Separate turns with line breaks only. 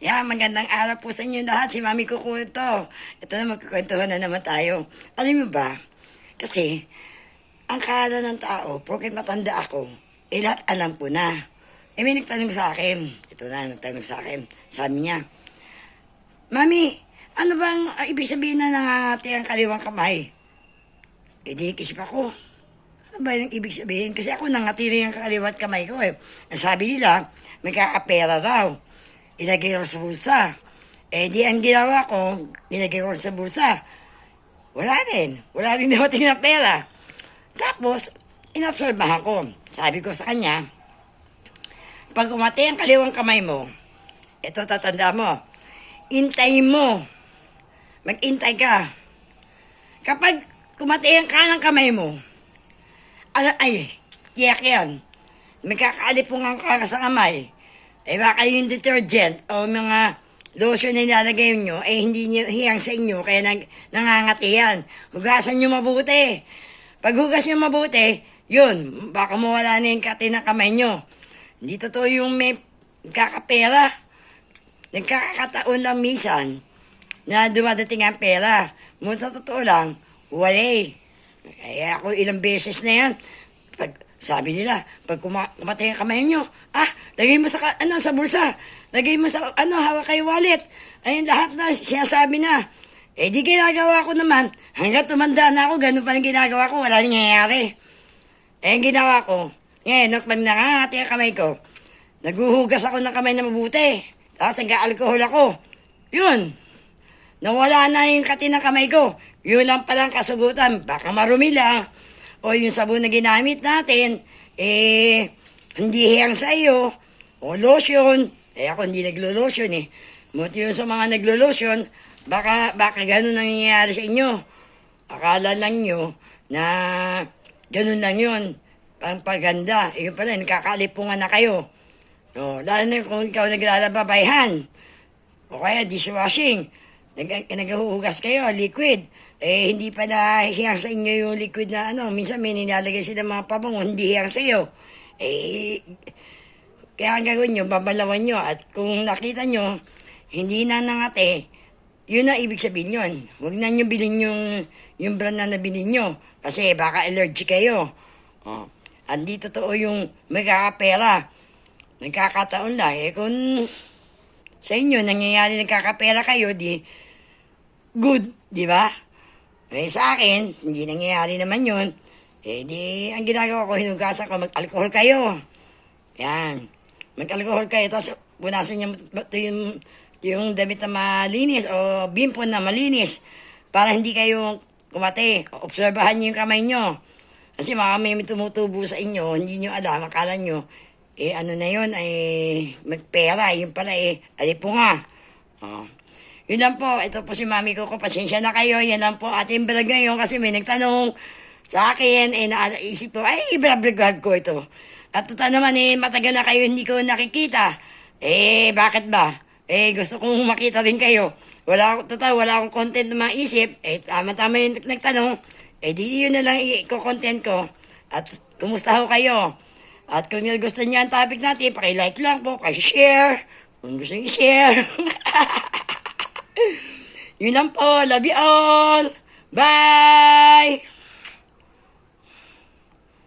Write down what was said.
Yan, magandang araw po sa inyo lahat. Si Mami Kuko ito. Ito na, magkukwentuhan na naman tayo. Alam mo ba? Kasi, ang kala ng tao, porket matanda ako, eh lahat alam ko na. Eh may nagtanong sa akin. Ito na, nagtanong sa akin. Sabi niya, Mami, ano bang ah, ibig sabihin na nangangati ang kaliwang kamay? Eh di kisip ako. Ano ba yung ibig sabihin? Kasi ako nangatiri ang kaliwat kamay ko eh. Ang sabi nila, may kakapera raw. Ilagay ko sa bulsa. Eh di ang ginawa ko, nilagay ko sa bulsa. Wala rin. Wala rin nawating na pera. Tapos, inobserbahan ko. Sabi ko sa kanya, pag umati ang kaliwang kamay mo, ito tatanda mo, intayin mo. Mag-intay ka. Kapag kumati ang kanang kamay mo, ano, ay, tiyak yan. May kakalipungan ka sa kamay. Eh baka yung detergent o mga lotion na nilalagay nyo, eh hindi nyo hiyang sa inyo, kaya nag, nangangati yan. Hugasan nyo mabuti. Pag hugas nyo mabuti, yun, baka mawala na yung kati ng kamay nyo. Hindi totoo yung may kakapera. Nagkakataon lang misan na dumadating ang pera. Ngunit totoo lang, wala eh. Kaya ako ilang beses na yan. Pag, sabi nila, pag kuma- kumatay ang kamay nyo, ah, lagay mo sa, ano, sa bulsa. Lagay mo sa, ano, hawak kay wallet. Ayun, lahat na, sinasabi na. Eh, di ginagawa ko naman. Hanggang tumanda na ako, ganun pa rin ginagawa ko, wala rin nangyayari. Eh, ang ginawa ko, ngayon, nung nangangati ang kamay ko, naguhugas ako ng kamay na mabuti. Tapos nag-alcohol ako. Yun. Nawala na yung kati ng kamay ko. Yun lang palang kasugutan. Baka marumi lang. O yung sabon na ginamit natin, eh, hindi hiyang sa iyo. O lotion. Eh, ako hindi naglo-lotion eh. Buti yun sa mga naglo-lotion, baka, baka ganun ang nangyayari sa inyo. Akala lang nyo na ganun lang yun. Pampaganda. Eh, yun pala, nakakalipungan na kayo. O, lalo na kung ikaw naglalaba by. O kaya dishwashing. Nag naghuhugas kayo, liquid. Eh, hindi pa na hiyang sa inyo yung liquid na ano. Minsan may nilalagay sila mga pabango, hindi hiyang sa iyo. Eh, kaya ang gagawin nyo, babalawan nyo. At kung nakita nyo, hindi na nangate, yun ang ibig sabihin yun. Huwag na nyo bilhin yung, yung brand na nabili nyo. Kasi baka allergic kayo. Oh. Hindi totoo yung magkakapera. Nagkakataon lang. Eh kung sa inyo nangyayari nagkakapera kayo, di good, di ba? Eh sa akin, hindi nangyayari naman yun. Eh di, ang ginagawa ko, hinugasan ko, mag-alcohol kayo. Yan. Mag-alcohol kayo, tapos punasan niyo ito yung, yung damit na malinis o bimpon na malinis para hindi kayo kumate. Obserbahan niyo yung kamay niyo. Kasi mga may tumutubo sa inyo, hindi niyo alam, akala niyo, eh ano na yun, eh magpera, yun pala eh, alipunga. Oh. Yun lang po, ito po si mami ko, pasensya na kayo, yan lang po ating vlog ngayon kasi may nagtanong sa akin, eh naisip ko, ay, ibrablog ko ito. At total naman eh, matagal na kayo hindi ko nakikita. Eh, bakit ba? Eh, gusto kong makita rin kayo. Wala ako, total, wala akong content na maisip. Eh, tama-tama yung nagtanong. Eh, di yun na lang i-content ko. At, kumusta ho kayo? At kung gusto niyo ang topic natin, paki-like lang po, paki-share. Kung gusto niyo i-share. yun lang po. Love you all. Bye!